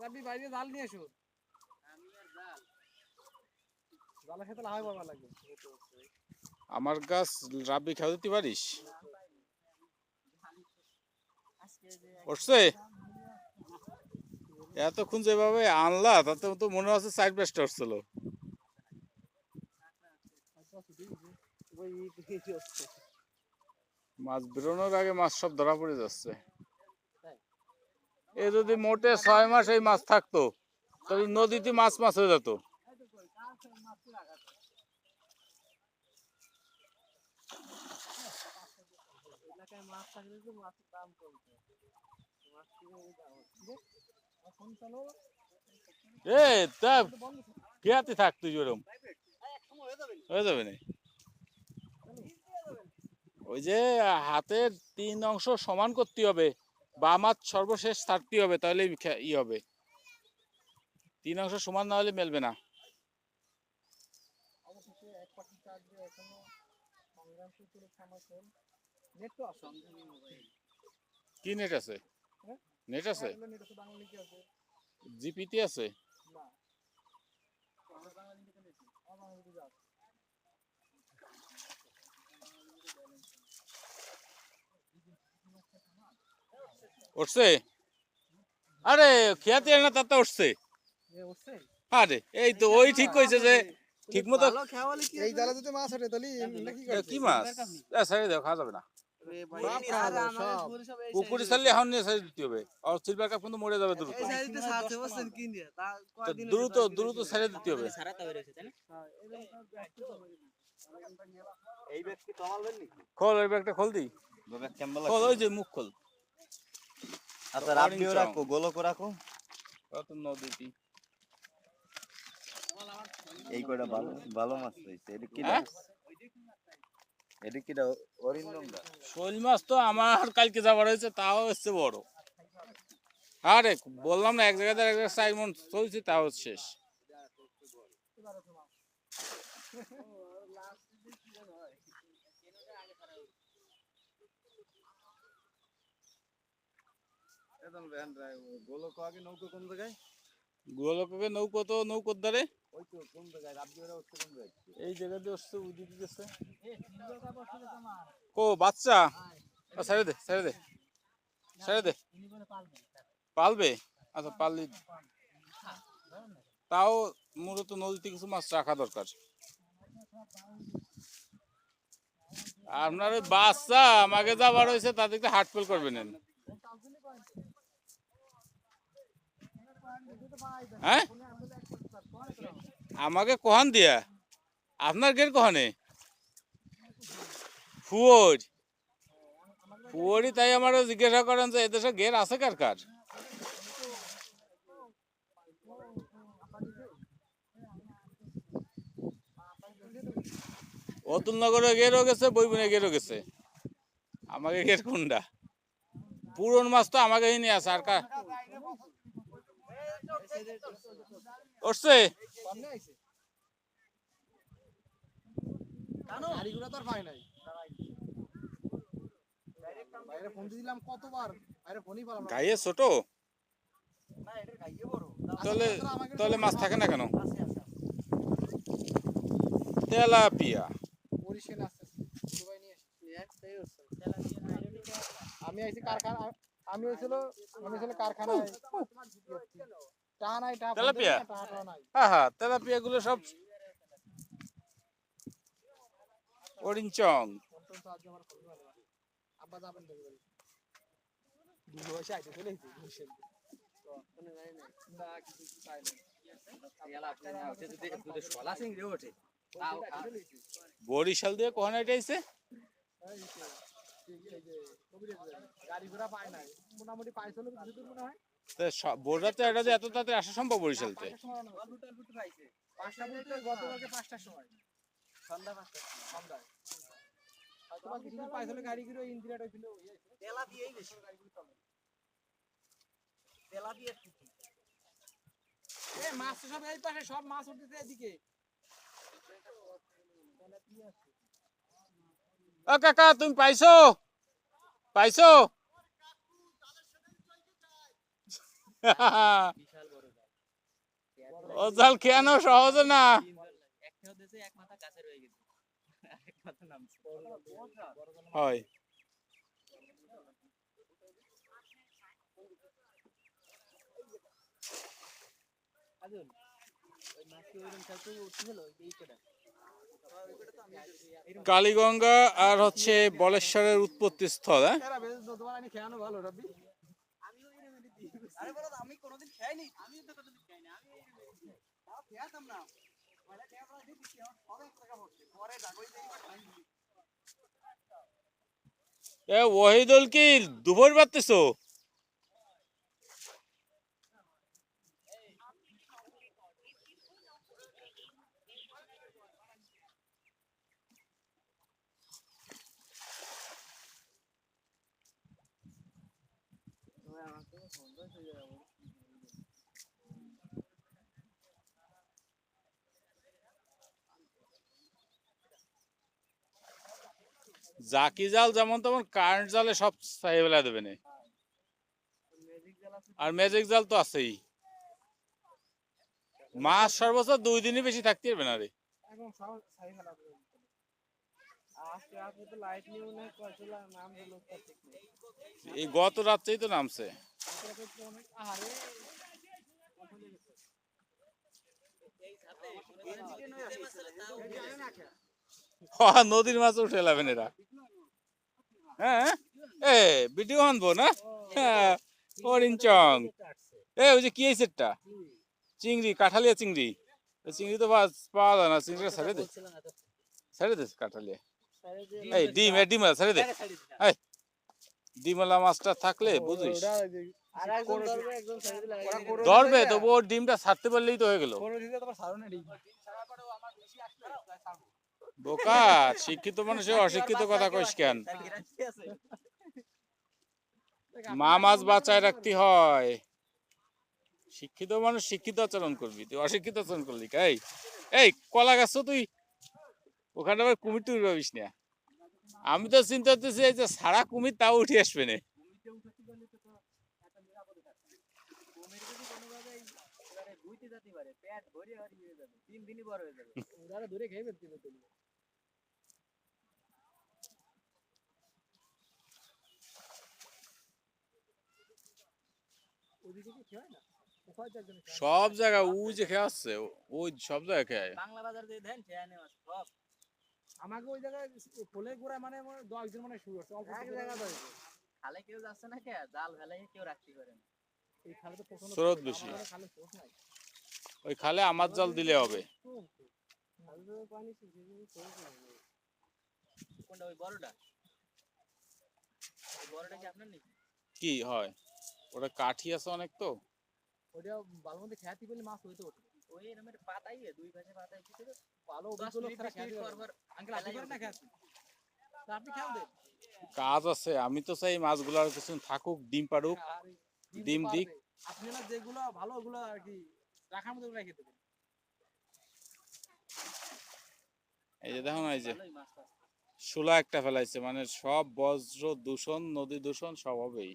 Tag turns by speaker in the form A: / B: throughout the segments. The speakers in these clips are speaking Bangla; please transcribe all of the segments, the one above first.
A: রাব্বি, বাইরে জাল জালের সাথে বাবা লাগবে।
B: আমার গাছ রাব্বি খেয়াল দিতে পারিস? উঠছে? এতক্ষণ যেভাবে আনলা, তাতে তো মনে হচ্ছে সাইড বেস্ট উঠছিল।
A: ওই ইট হচ্ছে
B: মাছ বেরোনোর আগে মাছ সব ধরা পড়ে যাচ্ছে। এ যদি মোটে ছয় মাস এই মাছ থাকতো, তাহলে নদীতে মাছ মাছ হয়ে যেত।
A: তো
B: থাক তুই ওরম হয়ে যাবে না? ওই যে হাতের তিন অংশ সমান করতে হবে। বাম আমার সর্বশেষ ছাড়তে হবে তাহলে ই হবে। তিন অংশ সমান না হলে মেলবে না। কি নেট আছে? নেট আছে? জিপিটি আছে
A: না আমার বাংলা লিখে নেই আমার বাংলা লিখে আছে
B: উঠছে? আরে খেয়াতে না তাতে উঠছে।
A: এ উঠছে?
B: আরে এই তো ওই ঠিক কইছে যে ঠিক মতো
C: এই জালে যদি মাছ ওঠে তাহলে
B: কি মাছ? এ, ছেড়ে দাও খাওয়া যাবে না।
C: সব খাওয়া যায়, সব।
B: পুকুরি ছাড়লে এখন নিয়ে ছেড়ে দিতে হবে। আর সিলভার কাপ কিন্তু মরে যাবে দ্রুত। দ্রুত দ্রুত ছেড়ে দিতে হবে? খোল ওই ব্যাগটা খোল দি। খোল ওই যে মুখ খোল।
C: আচ্ছা আপনিও রাখো গোলকও রাখো।
B: কত নদীটি?
C: এই কয়টা ভালো ভালো মাছ হইছে এটা কি
B: হ্যাঁ?
C: এটা কি অরিন্দমটা
B: শোল মাছ তো আমার কালকে যাবার হয়েছে তাও হচ্ছে বড়। আরে বললাম না এক জায়গাতে এক জায়গায় সাইমন চলছে তাও শেষ।
C: নৌকো কোন জায়গায়?
B: গোলকে নৌকো তো নৌকোর ধারে।
C: ওই তো কোন জায়গায়? কোন জায়গায়?
B: এই জায়গা দিয়ে আসছে ওই দিকে ও বাচ্চা। ছেড়ে দে ছেড়ে দে। ছেড়ে দে। পালবে আচ্ছা পাললি। তাও মূলত নদীতে কিছু মাছ রাখা দরকার। আপনার ওই বাচ্চা আমাকে যাবার হয়েছে তাদেরকে হাট ফেল করবেন। হ্যাঁ? আমাকে কহান দিয়া? আপনার গের কহনে? ফুয়োর। ফুয়োরই তাই আমার জিজ্ঞাসা করেন যে এদেশে গের আছে কার কার? অতুল নগরে গেরও গেছে বইবনে গেরও গেছে। আমাকে গের কোনটা পুরন মাছ তো আমাকে নিয়ে আছে, আর কার উঠছে
A: গাড়িগুলো তো আর পাই নাই। বাইরে ফোন দিলাম কতবার? বাইরে ফোনই পেলাম না।
B: গাইয়ে ছোট?
A: না এটা গাইয়ে বড়।
B: তাহলে তাহলে মাছ থাকে না কেন? তেলাপিয়া।
A: আছে দুবাই নিয়ে আমি আইছি কারখানা আমি হয়েছিল আমি হয়েছিল কারখানায়।
B: তেলাপিয়া? হ্যাঁ হ্যাঁ গুলো সব
A: বরিশাল
B: দিয়ে কখন
A: গাড়ি ঘোড়া পায় নাই মোটামুটি পাইছিল কিছু মনে হয়
B: বোর্ডাতে এটা যে এত তাড়াতাড়ি আসা সম্ভব বরিশালতে
A: মাছ সব এই পাশে সব মাছ উঠতেছে এদিকে।
B: ও কাকা তুমি পাইছো? পাইছো
D: বিশাল বড় জাল
B: ও জাল কেন? সহজ না। হয়। কালীগঙ্গা আর হচ্ছে বলেশ্বরের উৎপত্তি স্থল হ্যাঁ
D: আরে বলো আমি কোনোদিন খাইনি। আমি তো কোনোদিন খাইনি, আমি তাও খেয়াতাম না। পয়লা দিয়ে দিচ্ছি, আমার টাকা হচ্ছে পরে খাইনি।
B: এ ওহিদুল কি, দুপুর বাড়তেছো? জাকি জাল যেমন তেমন কারেন্ট জালে সব চাই বেলা দেবে না। আর ম্যাজিক জাল তো আছেই। মাছ সর্বোচ্চ দুই দিনই বেশি থাকতে পারবে না রে। এই গত রাত্রেই তো নামছে। নদীর মাছ উঠে লাবেন এরা। হ্যাঁ এ ভিডিও আনব না? হ্যাঁ, অরিঞ্চং এ ওই যে কি সেটটা? চিংড়ি কাঠালিয়া চিংড়ি। চিংড়ি তো পাওয়া যায় না চিংড়িটা ছেড়ে দে। ছেড়ে দে কাঠালিয়া। এই ডিম এ ডিম ছেড়ে দে। এই ডিমলা মাছটা থাকলে বুঝিস।
A: ধরবে
B: তবু ওর ডিমটা ছাড়তে পারলেই তো হয়ে গেল। বোকা শিক্ষিত মানুষের অশিক্ষিত কথা কইস কেন? মা মাছ বাঁচায় রাখতে হয়। শিক্ষিত মানুষ শিক্ষিত আচরণ করবি। তুই অশিক্ষিত আচরণ করলি এই এই কলা গাছ তুই ওখানে আবার কুমির টুমির পাবিস না। আমি তো চিন্তা করতেছি, এই যে সারা কুমির তাও উঠে আসবে না। সব জায়গায় ও যে খেয়ে আসছে ওই সব জায়গায় খেয়ে
D: বাংলা বাজার দিয়ে দেন খেয়ে নেওয়া সব।
A: আমাকে ওই জায়গায় কোলে গোড়ায় মানে আমার দশ দিন মানে শুরু হচ্ছে অল্প
D: এক জায়গা ধরে। খালে কেউ যাচ্ছে না খেয়ে জাল ফেলাই কেউ রাখতে পারে না।
A: এই খালে তো প্রচণ্ড
B: স্রোত বেশি।
A: খালে স্রোত নাই।
B: ওই খালে আমার জাল দিলে হবে।
A: পানি।
D: কোনটা ওই বড়টা? ওই বড়টা কি আপনার নাকি?
B: কি হয়? ওটা কাঠি আছে অনেক তো।
A: ওটা বালুর মধ্যে খেয়াতি করলে মাছ হইতে ওঠে।
D: ওই এরমের পাতাই দুই পাশে পাতাই কিছু
A: ভালো আঙ্কেল আপনি করেন না আপনি খেয়াল দেন।
B: কাজ আছে আমি তো চাই মাছগুলো আর কিছু থাকুক ডিম পাড়ুক ডিম দিক।
A: যেগুলো ভালো ওগুলো আর কি রাখার মতো রেখে দেবেন।
B: এই যে দেখো এই যে শোলা একটা ফেলাইছে মানে সব বজ্র দূষণ নদী দূষণ সব হবেই।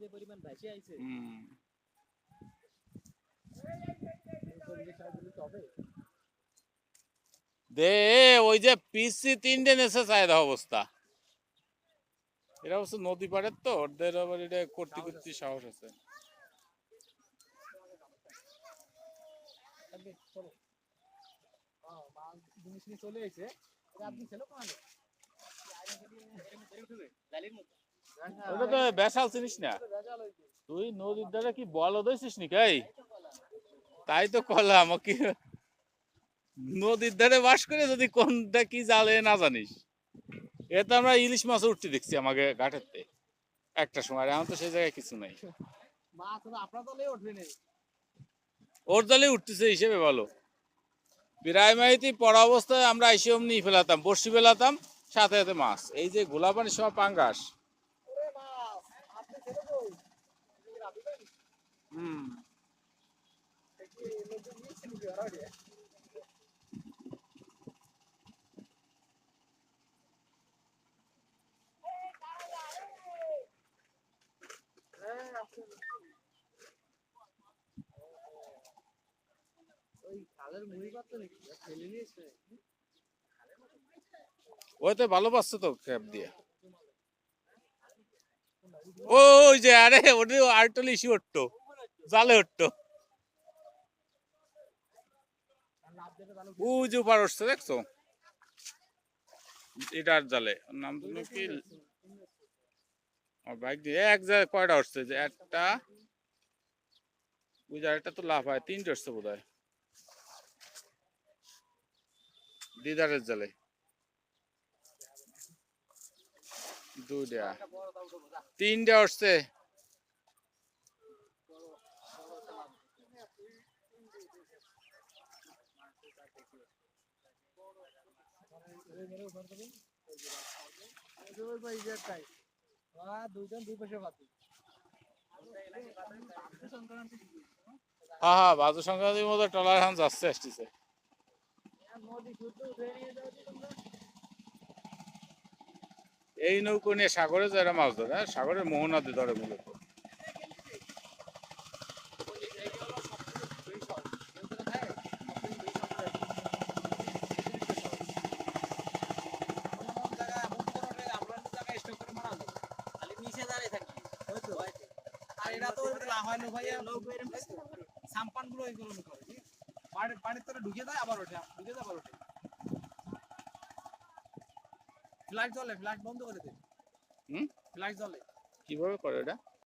D: যে পরিমাণ ভাসি আইছে
B: হুম
A: চল্লিশ টাকা দিলে তো হবে
B: দে, ওই যে পিসি তিনটে চাহিদা অবস্থা। অবশ্য নদী পাড়ের তো, ওদের আবার এটা করতে করতে সাহস আছে। চিনিস না। তুই নদীর ধারে কি বল নি কাই তাই তো কলাম কি নদীর ধারে বাস করে যদি কোনটা কি জালে না জানিস। এটা আমরা ইলিশ মাছ উঠতে দেখছি আমাকে ঘাটের একটা সময় এখন তো সেই জায়গায় কিছু নাই। ওর জালে উঠতেছে হিসেবে ভালো। প্রাইমারিতে পড়া অবস্থায় আমরা এসে অমনি ফেলাতাম বর্ষি ফেলাতাম সাথে সাথে মাছ। এই যে গোলাপানির সময় পাঙ্গাস। হুম।
A: ওই
B: তো ভালো পাচ্ছে তো ক্যাপ দিয়া। ওই যে, আরে, ওটা আর্টলি ইস্যু উঠতো জালে উঠতো যে পার দেখছ? এটার জালে। নাম কি? বাইক দিয়ে এক কয়টা উঠছে যে একটা তো লাভ হয়, তিনটে উঠছে বোধ হয় দিদারের জালে। দুইটা। তিনটা উঠছে
A: ওই ভাই যে একটাই আ দুইজন দুই পাশে পাতি
B: হ্যাঁ হ্যাঁ বাজু সংক্রান্তির মধ্যে টলার হান যাচ্ছে আসতেছে। এই নৌকো নিয়ে সাগরে যারা মাছ ধরে হ্যাঁ, সাগরের মোহনাতে ধরে মূলত
D: খালি নিচে দাঁড়িয়ে থাকি
A: আর এরা তো লাভ হয় না ভাইয়া সাম্পানগুলো এগুলো আছে? পানির তলে ঢুকে যায় আবার ওঠে ঢুকে যায় আবার ওঠে। ফ্লাইট জ্বলে ফ্লাইট বন্ধ করে দে।
B: হুম?
A: ফ্লাইট জ্বলে।
B: কীভাবে করে এটা